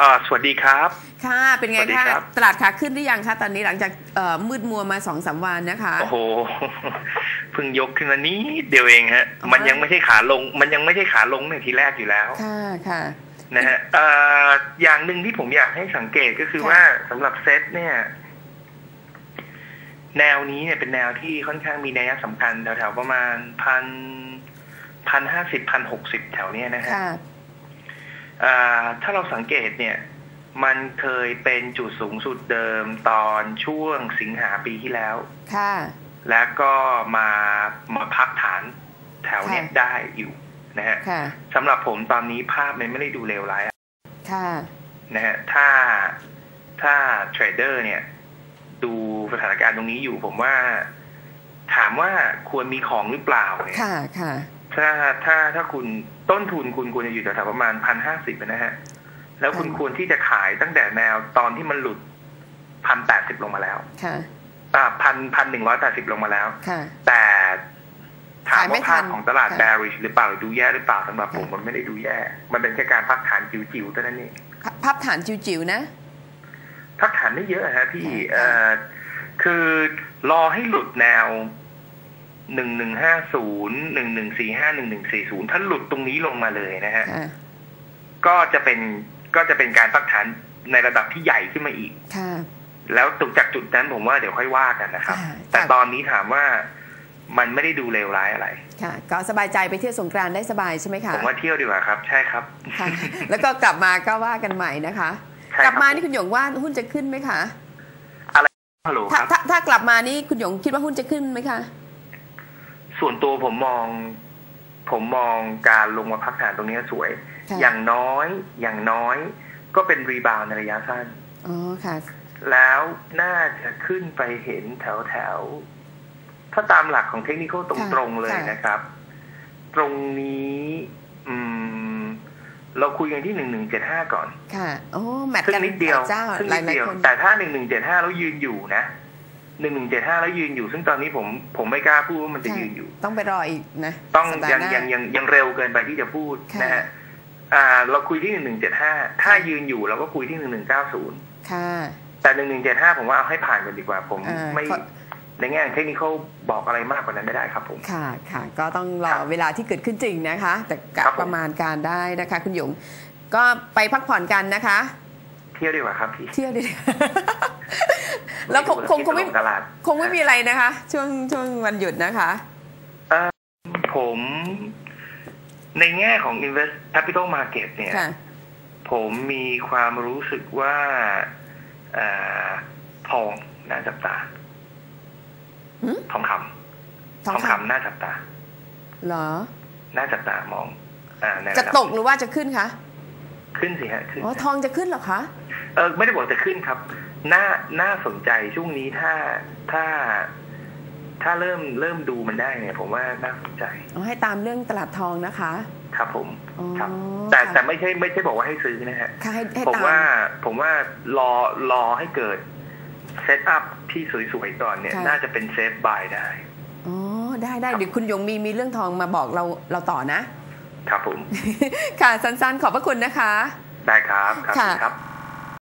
อ่าสวัสดีครับ ค่ะ เป็นไงสวัสดีคะครับตลาดขาขึ้นหรือยังคะตอนนี้หลังจากเอ่อมืดมัวมาสองสามวันนะคะ โอ้โหเพิ่งยกขึ้นมานี้เดียวเองฮะอ๋อมันยังไม่ใช่ขาลง มันยังไม่ใช่ขาลงในทีแรกอยู่แล้ว ค่ะค่ะนะฮะเอ่ออย่างหนึ่งที่ผมอยากให้สังเกตก็คือค่ะว่าสำหรับเซตเนี่ย แนวนี้เนี่ยเป็นแนวที่ค่อนข้างมีนัยสำคัญแถวๆประมาณพันพันห้าสิบพันหกสิบแถวเนี้ยนะฮะค่ะอ่า ถ้าเราสังเกตเนี่ยมันเคยเป็นจุดสูงสุดเดิมตอนช่วงสิงหาปีที่แล้ว ค่ะ แล้วก็มามาพักฐานแถวเนี้ยค่ะได้อยู่นะฮะค่ะสำหรับผมตอนนี้ภาพมันไม่ได้ดูเลวร้ายอะค่ะ นะฮะ ถ้าถ้าเทรดเดอร์เนี่ย ดูสถานการณ์ตรงนี้อยู่ผมว่า ถามว่าควรมีของหรือเปล่าเนี่ยค่ะ ค่ะ ถ้าถ้าถ้าคุณต้นทุนคุณควรจะอยู่แถวๆประมาณพันห้าสิบนะฮะ แล้วคุณอืมควรที่จะขายตั้งแต่แนวตอนที่มันหลุดพันแปดสิบลงมาแล้ว ค่ะอ่าพันพันหนึ่งร้อยแปดสิบลงมาแล้วค่ะแต่ถามขายไม่ว่าภาพทันของตลาดค่ะ bearish หรือเปล่าหรือดูแย่หรือเปล่าสำหรับผมค่ะมันไม่ได้ดูแย่ มันเป็นแค่การพักฐานจิ๋วๆเท่านั้นเองภภาพฐานจิ๋วๆนะ พักฐานไม่เยอะฮะพี่ค่ะเอ่อคือรอให้หลุดแนว หนึ่งหนึ่งห้าศูนย์หนึ่งหนึ่งสี่ห้าหนึ่งหนึ่งสี่ศูนย์ถ้าหลุดตรงนี้ลงมาเลยนะฮะค่ะก็จะเป็นก็จะเป็นการพักฐานในระดับที่ใหญ่ขึ้นมาอีกค่ะแล้วตรงจากจุดนั้นผมว่าเดี๋ยวค่อยว่ากันนะครับค่ะแต่ค่ะตอนนี้ถามว่ามันไม่ได้ดูเลวร้ายอะไร ค่ะ ก็สบายใจไปเที่ยวสงกรานต์ได้สบายใช่ไหมคะ ผมว่าเที่ยวดีกว่าครับ ใช่ครับค่ะแล้วก็กลับมาก็ว่ากันใหม่นะคะใช่กคลัรับบมานี่คุณหยงว่าหุ้นจะขึ้นไหมคะฮัลโหลคถ้ารับถ้าถ้ากลับมานี่คุณหยงคิดว่าหุ้นจะขึ้นไหมคะ ส่วนตัวผมมอง ผมมองการลงมาพักฐานตรงนี้สวยค่ะอย่างน้อย อย่างน้อย ก็เป็นรีบาวในระยะสั้นอ๋อค่ะ แล้วน่าจะขึ้นไปเห็นแถวแถวๆถ้าตามหลักของเทคนิคตรงๆเลยค่ะนะครับ ตรงนี้ อืม เราคุยกันที่หนึ่งหนึ่งเจ็ดห้าก่อน ค่ะ โอ้แมทซึ่งกันนิดเดียวหลาเจ้าซึ่งหนิลายดหลายเดียวคนแต่ถ้าหนึ่งหนึ่งเจ็ดห้าแล้วยืนอยู่นะ หนึ่งหนึ่งเจ็ดห้าแล้วยืนอยู่ ซึ่งตอนนี้ผมผมไม่กล้าพูดว่ามันจะยืนอยู่ ต้องไปรออีกนะต้องสัปดาห์ยังหน้ายังยังยังเร็วเกินไปที่จะพูดค่ะนะฮะอ่า เราคุยที่หนึ่งหนึ่งเจ็ดห้าถ้ายืนอยู่เราก็คุยที่หนึ่งหนึ่งเก้าศูนย์ค่ะแต่หนึ่งหนึ่งเจ็ดห้าผมว่าเอาให้ผ่านกันดีกว่า ผมอ่าไม่ขอในแง่เทคนิคบอกอะไรมากกว่านั้นไม่ได้ครับผม ค่ะค่ะ ก็ต้องรอครับเวลาที่เกิดขึ้นจริงนะคะ แต่กะครับผมประมาณการได้นะคะ คุณหยง ก็ไปพักผ่อนกันนะคะ เที่ยวดีกว่าครับพี่เที่ยวดีแล้วคงคงคงไม่ตลาดคงไม่มีอะไรนะคะ ช่วงช่วงวันหยุดนะคะผมในแง่ของ invest capital market เนี่ยค่ะผมมีความรู้สึกว่าเอ่อทองน่าจับตาหืมทองคำทองคน่าจับตาำเหรอ น่าจับตามองอ่าในจะระดับตกหรือว่าจะขึ้นคะ ขึ้นสิฮะขึ้นอ๋อทองจะขึ้นเหรอคะเออไม่ได้บอกจะขึ้นครับน่าน่าสนใจช่วงนี้ถ้าถ้า ถ้าเริ่มเริ่มดูมันได้เนี่ยผมว่าน่าสนใจอ๋อให้ตามเรื่องตลาดทองนะคะ ครับผมอ๋อครับ แต่ค่ะแต่ไม่ใช่ไม่ใช่บอกว่าให้ซื้อนะฮะค่ะให้ให้ผมตามว่าผมว่ารอรอให้เกิดเซตอัพที่สวยๆก่อนเนี่ยค่ะน่าจะเป็นเซฟบายได้อ๋อได้ได้เดี๋ยวคุณหยงมีมีเรื่องทองมาบอกเราเราต่อนะ ครับผม ค่ะสั้นๆ ขอบพระคุณนะคะ ได้ครับ ครับค่ะครับ